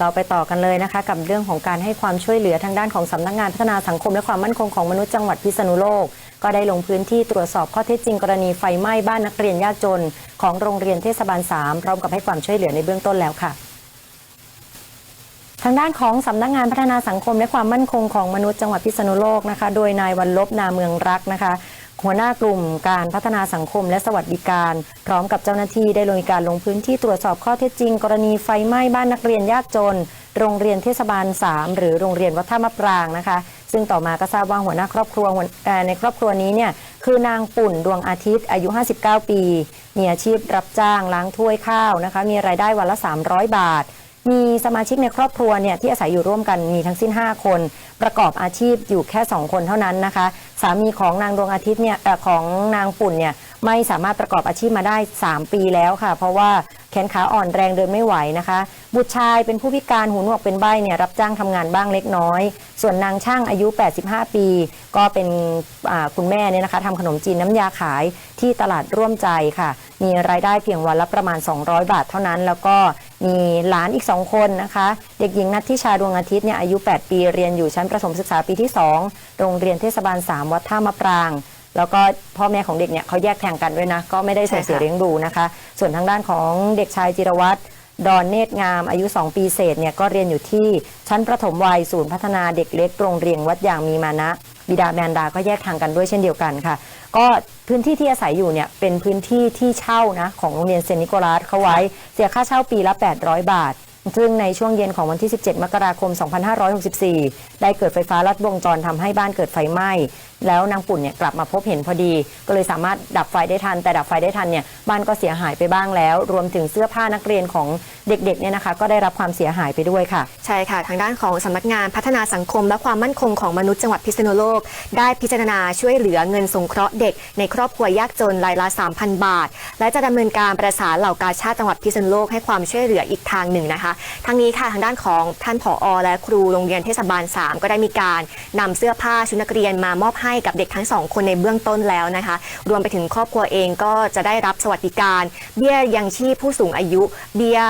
เราไปต่อกันเลยนะคะกับเรื่องของการให้ความช่วยเหลือทางด้านของสำนักงานพัฒนาสังคมและความมั่นคงของมนุษย์จังหวัดพิษณุโลก ก็ได้ลงพื้นที่ตรวจสอบข้อเท็จจริงกรณีไฟไหม้บ้านนักเรียนยากจน ของโรงเรียนเทศบาล 3 พร้อมกับให้ความช่วยเหลือในเบื้องต้นแล้วค่ะทางด้านของสำนักงานพัฒนาสังคมและความมั่นคงของมนุษย์จังหวัดพิษณุโลกนะคะ โดยนายวันลบนาเมืองรักนะคะ หัวหน้ากลุ่มการพัฒนาสังคมและสวัสดิการ พร้อมกับเจ้าหน้าที่ได้ลงการลงพื้นที่ตรวจสอบข้อเท็จจริง กรณีไฟไหม้บ้านนักเรียนยากจน โรงเรียนเทศบาล 3 หรือโรงเรียนวัดท่ามะปรางนะคะ ซึ่งต่อมาก็ทราบว่าหัวหน้าครอบครัวในครอบครัวนี้เนี่ยคือนางปุ่นดวงอาทิตย์อายุ 59 ปี มีอาชีพรับจ้างล้างถ้วยข้าวนะคะ มีรายได้วันละ 300 บาท มีสมาชิกในครอบครัวเนี่ยที่อาศัยอยู่ร่วมกันมีทั้งสิ้น 5 คน ประกอบอาชีพอยู่แค่ 2 คนเท่านั้นนะคะ สามีของนางดวงอาทิตย์เนี่ยอของนางปุ่นเนี่ยไม่สามารถประกอบอาชีพมาได้ 3 ปีแล้วค่ะ เพราะว่าแขนขาอ่อนแรงเดินไม่ไหวนะคะ บุตรชายเป็นผู้พิการหูหนวกเป็นใบ้เนี่ยรับจ้างทำงานบ้างเล็กน้อย ส่วนนางช่างอายุ 85 ปี ก็เป็นคุณแม่เนี่ยนะคะทำขนมจีนน้ำยาขายที่ตลาดร่วมใจค่ะ มีรายได้เพียงวันละประมาณ 200 บาทเท่านั้น แล้วก็มีหลานอีก 2 คนนะคะ เด็กหญิงนัททิชาดวงอาทิตย์เนี่ยอายุ 8 ปีเรียนอยู่ชั้นประถมศึกษาปีที่ 2 โรงเรียนเทศบาล 3 วัดท่ามะปราง แล้วก็พ่อแม่ของเด็กเนี่ยเขาแยกแทงกันด้วยนะ ก็ไม่ได้ส่งเสียเลี้ยงดูนะคะ ส่วนทางด้านของเด็กชายจิรวัตรดอนเนตรงามอายุ 2 ปีเศษเนี่ยก็เรียนอยู่ที่ชั้นประถมวัยศูนย์พัฒนาเด็กเล็กโรงเรียนวัดยางมีมานะ บิดาแมนดาก็แยกทางกันด้วยเช่นเดียวกันค่ะ ก็พื้นที่ที่อาศัยอยู่เนี่ยเป็นพื้นที่ที่เช่านะของโรงเรียนเซนนิโกลัสเขาไว้ เสียค่าเช่าปีละ 800 บาทซึ่งในช่วงเย็นของวันที่ 17 มกราคม 2564 ได้เกิดไฟฟ้าลัดวงจรทำให้บ้านเกิดไฟไหม้ แล้วนางปุ่นเนี่ยกลับมาพบเห็นพอดี ก็เลยสามารถดับไฟได้ทัน แต่ดับไฟได้ทันเนี่ยบ้านก็เสียหายไปบ้างแล้ว รวมถึงเสื้อผ้านักเรียนของเด็กๆเนี่ยนะคะ ก็ได้รับความเสียหายไปด้วยค่ะ ใช่ค่ะทางด้านของสำนักงานพัฒนาสังคม และความมั่นคงของมนุษย์จังหวัดพิษณุโลก ได้พิจารณาช่วยเหลือเงินสงเคราะห์เด็ก ในครอบครัวยากจนรายละ 3,000 บาท และจะดำเนินการประสานเหล่ากาชาติจังหวัดพิษณุโลกให้ความช่วยเหลืออีกทางหนึ่งนะคะทั้งนี้ค่ะทางด้านของท่านผอ และครูโรงเรียนเทศบาล 3 ก็ได้มีการนำเสื้อผ้าชุดนักเรียนมามอบให้กับเด็กทั้งสองคนในเบื้องต้นแล้วนะคะ รวมไปถึงครอบครัวเองก็จะได้รับสวัสดิการ เบี้ยยังชีพผู้สูงอายุ เบี้ย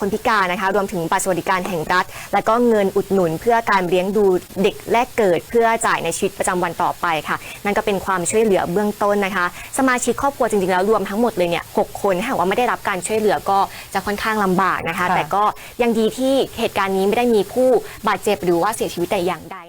คนพิการนะคะ รวมถึงบัตรสวัสดิการแห่งรัฐ และก็เงินอุดหนุนเพื่อการเลี้ยงดูเด็กแรกเกิด เพื่อจ่ายในชีวิตประจำวันต่อไปค่ะ นั่นก็เป็นความช่วยเหลือเบื้องต้นนะคะ สมาชิกครอบครัวจริงๆแล้วรวมทั้งหมดเลยเนี่ยหกคนถ้าหากว่าไม่ได้รับการช่วยเหลือก็จะค่อนข้างลำบากนะคะคะ แต่ก็ยังดีที่เหตุการณ์นี้ไม่ได้มีผู้บาดเจ็บหรือว่าเสียชีวิตแต่อย่างใด